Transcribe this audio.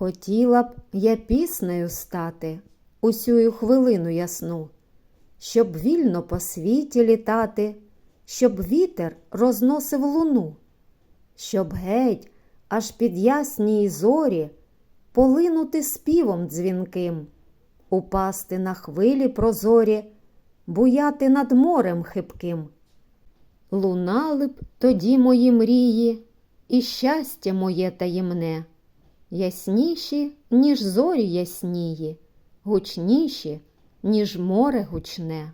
Хотіла б я піснею стати усю хвилину ясну, щоб вільно по світі літати, щоб вітер розносив луну, щоб геть аж під ясній зорі полинути співом дзвінким, упасти на хвилі прозорі, буяти над морем хибким. Лунали б тоді мої мрії, і щастя моє таємне, ясніші, ніж зорі яснії, гучніші, ніж море гучне.